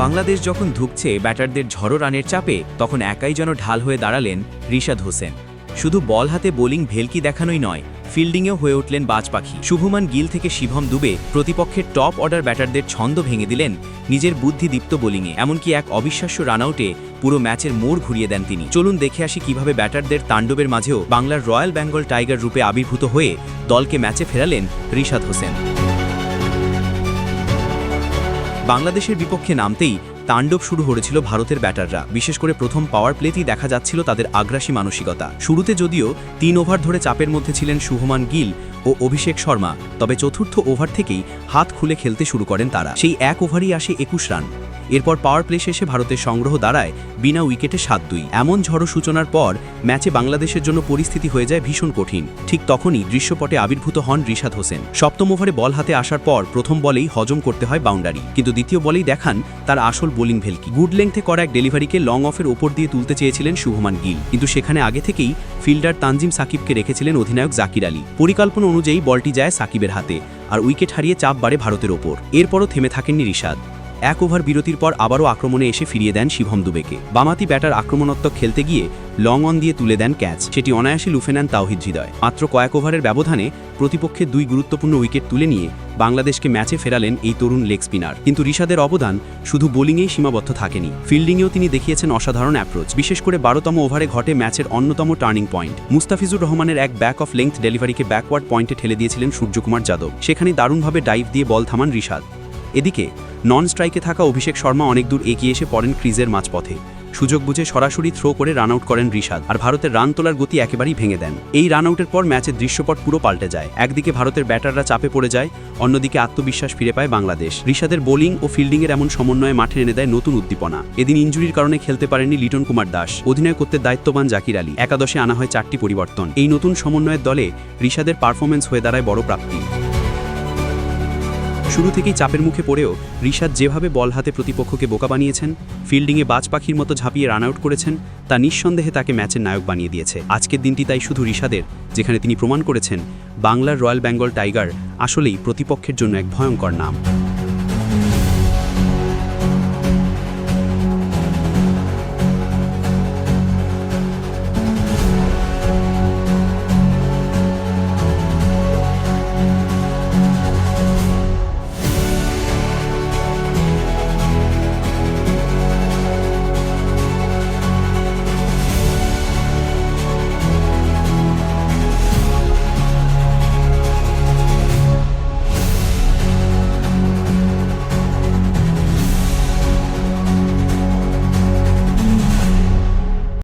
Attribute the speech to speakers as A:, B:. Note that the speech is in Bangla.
A: বাংলাদেশ যখন ধুকছে, ব্যাটারদের ঝড়ো রানের চাপে তখন একাই যেন ঢাল হয়ে দাঁড়ালেন রিশাদ হোসেন। শুধু বল হাতে বোলিং ভেলকি দেখানোই নয়, ফিল্ডিংয়েও হয়ে উঠলেন বাজ পাখি শুভমান গিল থেকে শিভম দুবে প্রতিপক্ষের টপ অর্ডার ব্যাটারদের ছন্দ ভেঙে দিলেন নিজের বুদ্ধিদীপ্ত বোলিংয়ে, এমনকি এক অবিশ্বাস্য রানআউটে পুরো ম্যাচের মোড় ঘুরিয়ে দেন তিনি। চলুন দেখে আসি কীভাবে ব্যাটারদের তাণ্ডবের মাঝেও বাংলার রয়্যাল বেঙ্গল টাইগার রূপে আবির্ভূত হয়ে দলকে ম্যাচে ফেরালেন রিশাদ হোসেন। বাংলাদেশের বিপক্ষে নামতেই তাণ্ডব শুরু হয়েছিল ভারতের ব্যাটাররা। বিশেষ করে প্রথম পাওয়ার প্লেতেই দেখা যাচ্ছিল তাদের আগ্রাসী মানসিকতা। শুরুতে যদিও তিন ওভার ধরে চাপের মধ্যে ছিলেন শুভমান গিল ও অভিষেক শর্মা, তবে চতুর্থ ওভার থেকেই হাত খুলে খেলতে শুরু করেন তারা। সেই এক ওভারই আসে একুশ রান এরপর পাওয়ার প্লে শেষে ভারতের সংগ্রহ দাঁড়ায় বিনা উইকেটে সাত দুই। এমন ঝড়ো সূচনার পর ম্যাচে বাংলাদেশের জন্য পরিস্থিতি হয়ে যায় ভীষণ কঠিন। ঠিক তখনই দৃশ্যপটে আবির্ভূত হন রিশাদ হোসেন। সপ্তম ওভারে বল হাতে আসার পর প্রথম বলেই হজম করতে হয় বাউন্ডারি কিন্তু দ্বিতীয় বলেই দেখান তার আসল বোলিং ভেলকি। গুড লেংথে করা এক ডেলিভারিকে লং অফের ওপর দিয়ে তুলতে চেয়েছিলেন শুভমান গিল। কিন্তু সেখানে আগে থেকেই ফিল্ডার তানজিম সাকিবকে রেখেছিলেন অধিনায়ক জাকির আলী। পরিকল্পনা অনুযায়ী বলটি যায় সাকিবের হাতে, আর উইকেট হারিয়ে চাপ বাড়ে ভারতের ওপর। এরপরও থেমে থাকেননি রিশাদ। এক ওভার বিরতির পর আবারও আক্রমণে এসে ফিরিয়ে দেন শিভম দুবেকে। বামাতি ব্যাটার আক্রমণাত্মক খেলতে গিয়ে লং অন দিয়ে তুলে দেন ক্যাচ। সেটি অনায়াসে লুফে নেন তাওহিদ হৃদয়। মাত্র কয়েক ওভারের ব্যবধানে প্রতিপক্ষের দুই গুরুত্বপূর্ণ উইকেট তুলে নিয়ে বাংলাদেশকে ম্যাচে ফেরালেন এই তরুণ লেগ স্পিনার। কিন্তু রিশাদের অবদান শুধু বোলিংয়েই সীমাবদ্ধ থাকেনি। ফিল্ডিংয়েও তিনি দেখিয়েছেন অসাধারণ অ্যাপ্রোচ। বিশেষ করে বারোতম ওভারে ঘটে ম্যাচের অন্যতম টার্নিং পয়েন্ট। মুস্তাফিজুর রহমানের এক ব্যাক অফ লেংথ ডেলিভারিকে ব্যাকওয়ার্ড পয়েন্টে ঠেলে দিয়েছিলেন সূর্যকুমার যাদব। সেখানে দারুণভাবে ডাইভ দিয়ে বল থামান রিশাদ। এদিকে নন স্ট্রাইকে থাকা অভিষেক শর্মা অনেক দূর এগিয়ে এসে পড়েন ক্রিজের মাঝপথে। সুযোগ বুঝে সরাসরি থ্রো করে রান আউট করেন রিশাদ, আর ভারতের রান তোলার গতি একেবারেই ভেঙে দেন। এই রান আউটের পর ম্যাচের দৃশ্যপট পুরো পাল্টে যায়। একদিকে ভারতের ব্যাটাররা চাপে পড়ে যায়, অন্যদিকে আত্মবিশ্বাস ফিরে পায় বাংলাদেশ। ঋষাদের বোলিং ও ফিল্ডিংয়ের এমন সমন্বয়ে মাঠে এনে দেয় নতুন উদ্দীপনা। এদিন ইঞ্জুরির কারণে খেলতে পারেননি লিটন কুমার দাস। অধিনায়কত্বের দায়িত্ববান জাকির আলী। একাদশে আনা হয় চারটি পরিবর্তন। এই নতুন সমন্বয়ের দলে রিশাদের পারফরমেন্স হয়ে দাঁড়ায় বড় প্রাপ্তি। শুরু থেকেই চাপের মুখে পড়েও ঋষাদ যেভাবে বল হাতে প্রতিপক্ষকে বোকা বানিয়েছেন, ফিল্ডিংয়ে বাজ পাখির মতো ঝাঁপিয়ে রান আউট করেছেন, তা নিঃসন্দেহে তাকে ম্যাচের নায়ক বানিয়ে দিয়েছে। আজকের দিনটি তাই শুধু ঋষাদের যেখানে তিনি প্রমাণ করেছেন, বাংলার রয়্যাল বেঙ্গল টাইগার আসলেই প্রতিপক্ষের জন্য এক ভয়ঙ্কর নাম।